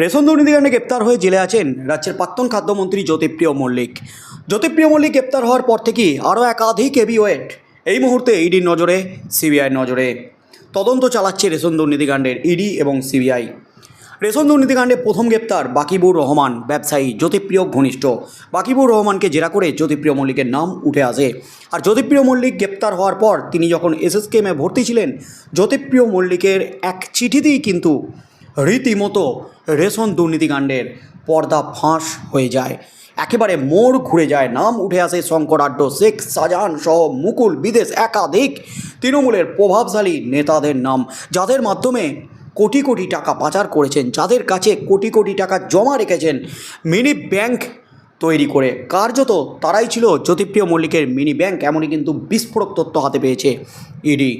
Ration দুর্নীতিকাণ্ডে গ্রেপ্তার হয়ে জেলে আছেন রাজ্যের প্রাক্তন খাদ্যমন্ত্রী জ্যোতিপ্রিয় মল্লিক। জ্যোতিপ্রিয় মল্লিক গ্রেপ্তার হওয়ার পর থেকেই আরও একাধিক হেভিওয়েট এই মুহূর্তে ইডির নজরে সিবিআইয়ের নজরে। তদন্ত চালাচ্ছে রেশন দুর্নীতিকাণ্ডের ইডি এবং সিবিআই রেশন দুর্নীতিকাণ্ডে প্রথম গ্রেপ্তার বাকিবুর রহমান, ব্যবসায়ী জ্যোতিপ্রিয় ঘনিষ্ঠ। বাকিবুর রহমানকে জেরা করে জ্যোতিপ্রিয় মল্লিকের নাম উঠে আসে। আর জ্যোতিপ্রিয় মল্লিক গ্রেপ্তার হওয়ার পর তিনি যখন এসএসকেমে ভর্তি ছিলেন, জ্যোতিপ্রিয় মল্লিকের এক চিঠিতেই কিন্তু রীতিমতো রেশন দুর্নীতিকাণ্ডের পর্দা ফাঁস হয়ে যায়। একেবারে মোড় ঘুরে যায়। নাম উঠে আসে শঙ্করাড্ড শেখ শাহজাহান সহ মুকুল বিদেশ একাধিক তৃণমূলের প্রভাবশালী নেতাদের নাম, যাদের মাধ্যমে কোটি কোটি টাকা পাচার করেছেন, যাদের কাছে কোটি কোটি টাকা জমা রেখেছেন মিনি ব্যাংক তৈরি করে। কার্যত তারাই ছিল জ্যোতিপ্রিয় মল্লিকের মিনি ব্যাংক, এমনই কিন্তু বিস্ফোরক তথ্য হাতে পেয়েছে ইডি।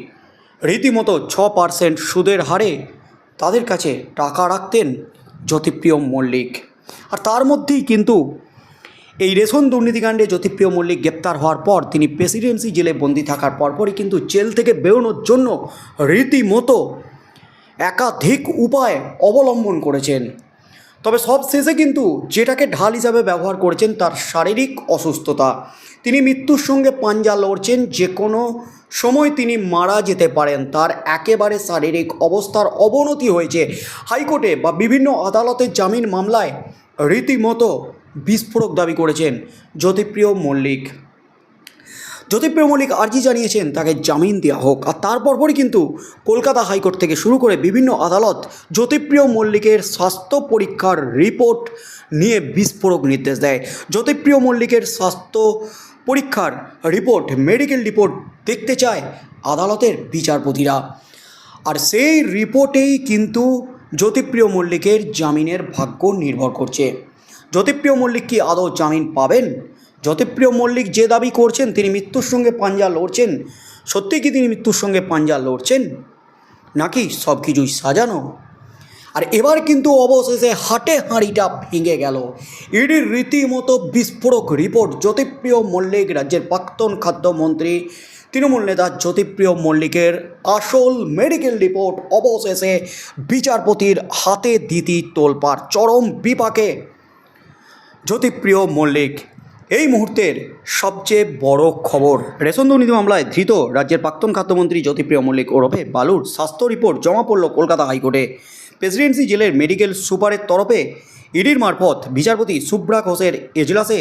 রীতিমতো ছ পার্সেন্ট সুদের হারে তাদের কাছে টাকা রাখতেন জ্যোতিপ্রিয় মল্লিক। আর তার মধ্যেই কিন্তু এই রেশন দুর্নীতিকাণ্ডে জ্যোতিপ্রিয় মল্লিক গ্রেপ্তার হওয়ার পর তিনি প্রেসিডেন্সি জেলে বন্দি থাকার পরপরই কিন্তু জেল থেকে বেরোনোর জন্য রীতিমতো একাধিক উপায় অবলম্বন করেছেন। তবে সব শেষে কিন্তু যেটাকে ঢাল হিসাবে ব্যবহার করেছেন তার শারীরিক অসুস্থতা। তিনি মৃত্যুর সঙ্গে পাঞ্জা লড়ছেন যে কোনো সময় তিনি মারা যেতে পারেন। তার একেবারে শারীরিক অবস্থার অবনতি হয়েছে। হাইকোর্টে বা বিভিন্ন আদালতের জামিন মামলায় রীতিমতো বিস্ফোরক দাবি করেছেন জ্যোতিপ্রিয় মল্লিক। জ্যোতিপ্রিয় মল্লিক আর্জি জানিয়েছেন, তাকে জামিন দেওয়া হোক। আর তারপর পরই কিন্তু কলকাতা হাইকোর্ট থেকে শুরু করে বিভিন্ন আদালত জ্যোতিপ্রিয় মল্লিকের স্বাস্থ্য পরীক্ষার রিপোর্ট নিয়ে বিস্ফোরক নির্দেশ দেয়। জ্যোতিপ্রিয় মল্লিকের স্বাস্থ্য পরীক্ষার রিপোর্ট, মেডিকেল রিপোর্ট দেখতে চায় আদালতের বিচারপতিরা। আর সেই রিপোর্টেই কিন্তু জ্যোতিপ্রিয় মল্লিকের জামিনের ভাগ্য নির্ভর করছে। জ্যোতিপ্রিয় মল্লিক কি আদৌ জামিন পাবেন? জ্যোতিপ্রিয় মল্লিক যে দাবি করছেন, তিনি মৃত্যুর সঙ্গে পাঞ্জা লড়ছেন। সত্যি কি তিনি মৃত্যুর সঙ্গে পাঞ্জা লড়ছেন? নাকি সব কিছুই সাজানো? আর এবার কিন্তু অবশেষে হাটে হাঁড়িটা ভেঙে গেল। ইডির রীতিমতো বিস্ফোরক রিপোর্ট জ্যোতিপ্রিয় মল্লিক রাজ্যের প্রাক্তন খাদ্যমন্ত্রী তৃণমূল নেতা জ্যোতিপ্রিয় মল্লিকের আসল মেডিকেল রিপোর্ট অবশেষে বিচারপতির হাতে দিতি তোলপার চরম বিপাকে। জ্যোতিপ্রিয় মল্লিক এই মুহূর্তের সবচেয়ে বড় খবর। রেশন দুর্নীতি মামলায় ধৃত রাজ্যের প্রাক্তন খাদ্যমন্ত্রী জ্যোতিপ্রিয় মল্লিক ওরফে বালুর স্বাস্থ্য রিপোর্ট জমা পড়ল কলকাতা হাইকোর্টে। প্রেসিডেন্সি জেলের মেডিকেল সুপারের তরফে ইডির মারফত বিচারপতি সুব্রা ঘোষের এজলাসে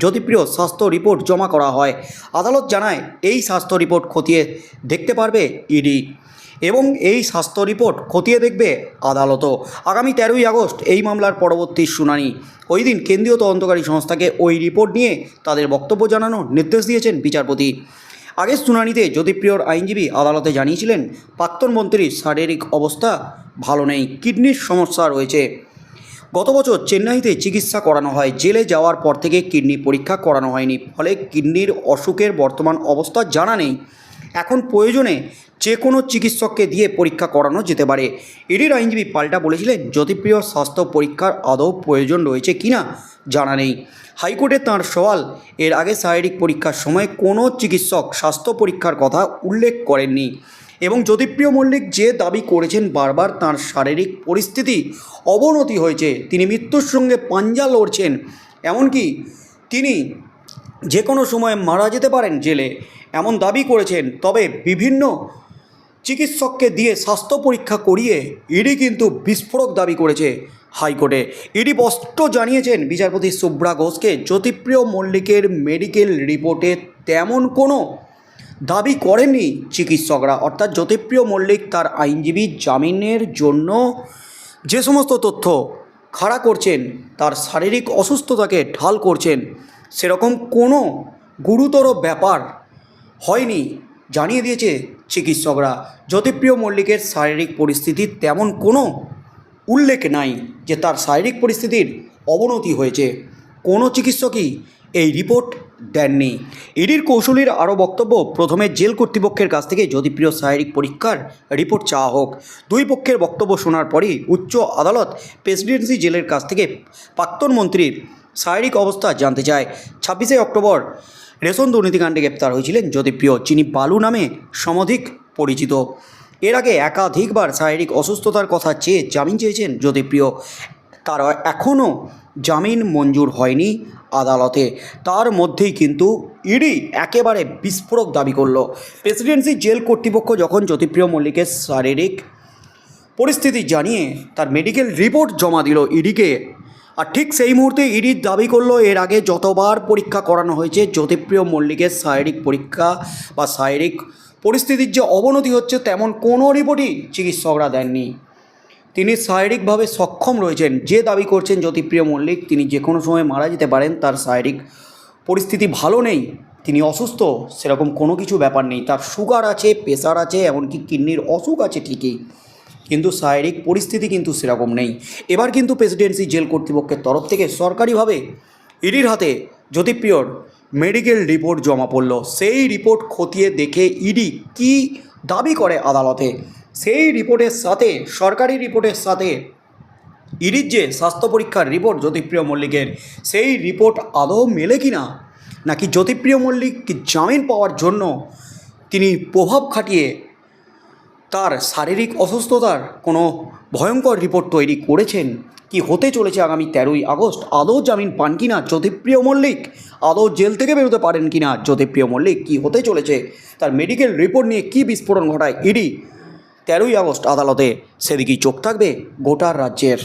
জ্যোতিপ্রিয় স্বাস্থ্য রিপোর্ট জমা করা হয়। আদালত জানায়, এই স্বাস্থ্য রিপোর্ট খতিয়ে দেখতে পারবে ইডি। এবং এই স্বাস্থ্য রিপোর্ট খতিয়ে দেখবে আদালতও। আগামী তেরোই আগস্ট এই মামলার পরবর্তী শুনানি। ওই দিন কেন্দ্রীয় তদন্তকারী সংস্থাকে ওই রিপোর্ট নিয়ে তাদের বক্তব্য জানানোর নির্দেশ দিয়েছেন বিচারপতি। আগের শুনানিতে জ্যোতিপ্রিয়র আইনজীবী আদালতে জানিয়েছিলেন, প্রাক্তন মন্ত্রীর শারীরিক অবস্থা ভালো নেই, কিডনির সমস্যা রয়েছে। গত বছর চেন্নাইতে চিকিৎসা করানো হয়, জেলে যাওয়ার পর থেকে কিডনি পরীক্ষা করানো হয়নি। ফলে কিডনির অসুখের বর্তমান অবস্থা জানা নেই। এখন প্রয়োজনে যে কোনো চিকিৎসককে দিয়ে পরীক্ষা করানো যেতে পারে। ইডির আইনজীবী পাল্টা বলেছিলেন, জ্যোতিপ্রিয় স্বাস্থ্য পরীক্ষার আদৌ প্রয়োজন রয়েছে কিনা জানা নেই। হাইকোর্টে তাঁর সওয়াল, এর আগে শারীরিক পরীক্ষার সময় কোনো চিকিৎসক স্বাস্থ্য পরীক্ষার কথা উল্লেখ করেননি। এবং জ্যোতিপ্রিয় মল্লিক যে দাবি করেছেন বারবার তার শারীরিক পরিস্থিতি অবনতি হয়েছে, তিনি মৃত্যুর সঙ্গে পাঞ্জা লড়ছেন। এমনকি তিনি যে কোনো সময় মারা যেতে পারেন জেলে। এমন দাবি করেছেন, তবে বিভিন্ন চিকিৎসককে দিয়ে স্বাস্থ্য পরীক্ষা করিয়ে ইডি কিন্তু বিস্ফোরক দাবি করেছে হাইকোর্টে। ইডি স্পষ্ট জানিয়েছেন, বিচারপতি সুব্রা ঘোষকে জ্যোতিপ্রিয় মল্লিকের মেডিকেল রিপোর্টে তেমন কোনো দাবি করেননি চিকিৎসকরা। অর্থাৎ জ্যোতিপ্রিয় মল্লিক তার আইনজীবী জামিনের জন্য যে সমস্ত তথ্য খাড়া করছেন, তার শারীরিক অসুস্থতাকে ঢাল করছেন সেরকম কোনো গুরুতর ব্যাপার হয়নি, জানিয়ে দিয়েছে চিকিৎসকরা। জ্যোতিপ্রিয় মল্লিকের শারীরিক পরিস্থিতির তেমন কোনো উল্লেখ নাই যে তার শারীরিক পরিস্থিতির অবনতি হয়েছে। কোনো চিকিৎসকই এই রিপোর্ট দেননি। ইডির কৌশলীর আরও বক্তব্য, প্রথমে জেল কর্তৃপক্ষের কাছ থেকে জ্যোতিপ্রিয় শারীরিক পরীক্ষার রিপোর্ট চাওয়া হোক। দুই পক্ষের বক্তব্য শোনার পরই উচ্চ আদালত প্রেসিডেন্সি জেলের কাছ থেকে প্রাক্তন মন্ত্রীর শারীরিক অবস্থা জানতে চায়। ছাব্বিশে অক্টোবর রেশন দুর্নীতিকাণ্ডে গ্রেপ্তার হয়েছিলেন জ্যোতিপ্রিয়, যিনি বালু নামে সমধিক পরিচিত। এর আগে একাধিকবার শারীরিক অসুস্থতার কথা চেয়ে জামিন চেয়েছেন জ্যোতিপ্রিয়। তার এখনও জামিন মঞ্জুর হয়নি আদালতে। তার মধ্যেই কিন্তু ইডি একেবারে বিস্ফোরক দাবি করল। প্রেসিডেন্সি জেল কর্তৃপক্ষ যখন জ্যোতিপ্রিয় মল্লিকের শারীরিক পরিস্থিতি জানিয়ে তার মেডিকেল রিপোর্ট জমা দিল ইডিকে আর ঠিক সেই মুহূর্তে ইডির দাবি করল, এর আগে যতবার পরীক্ষা করানো হয়েছে, জ্যোতিপ্রিয় মল্লিকের শারীরিক পরীক্ষা বা শারীরিক পরিস্থিতির যে অবনতি হচ্ছে, তেমন কোনো রিপোর্টই চিকিৎসকরা দেননি। তিনি শারীরিকভাবে সক্ষম রয়েছেন, যে দাবি করছেন জ্যোতিপ্রিয় মল্লিক, তিনি যে কোনো সময় মারা যেতে পারেন, তার শারীরিক পরিস্থিতি ভালো নেই, তিনি অসুস্থ, সেরকম কোনো কিছু ব্যাপার নেই, তার সুগার আছে প্রেশার আছে, এমনকি কিডনির অসুখ আছে ঠিকই। কিন্তু শারীরিক পরিস্থিতি কিন্তু সেরকম নেই। এবার কিন্তু প্রেসিডেন্সি জেল কর্তৃপক্ষের তরফ থেকে সরকারিভাবে ইডির হাতে জ্যোতিপ্রিয়র মেডিকেল রিপোর্ট জমা পড়ল। সেই রিপোর্ট খতিয়ে দেখে ইডি কি দাবি করে আদালতে? সেই রিপোর্টের সাথে, সরকারি রিপোর্টের সাথে ইডির যে স্বাস্থ্য পরীক্ষার রিপোর্ট জ্যোতিপ্রিয় মল্লিকের, সেই রিপোর্ট আদৌ মেলে কি না নাকি জ্যোতিপ্রিয় মল্লিক জামিন পাওয়ার জন্য তিনি প্রভাব খাটিয়ে তার শারীরিক অসুস্থতার কোনো ভয়ঙ্কর রিপোর্ট তৈরি করেছেন? কি হতে চলেছে আগামী তেরোই আগস্ট? আদৌ জামিন পান কি না জ্যোতিপ্রিয় মল্লিক? আদৌ জেল থেকে বেরোতে পারেন কি না জ্যোতিপ্রিয় মল্লিক? কি হতে চলেছে? তার মেডিকেল রিপোর্ট নিয়ে কি বিস্ফোরণ ঘটায় ইডি? তেরোই আগস্ট আদালতে সেদিকেই চোখ থাকবে গোটা রাজ্যের।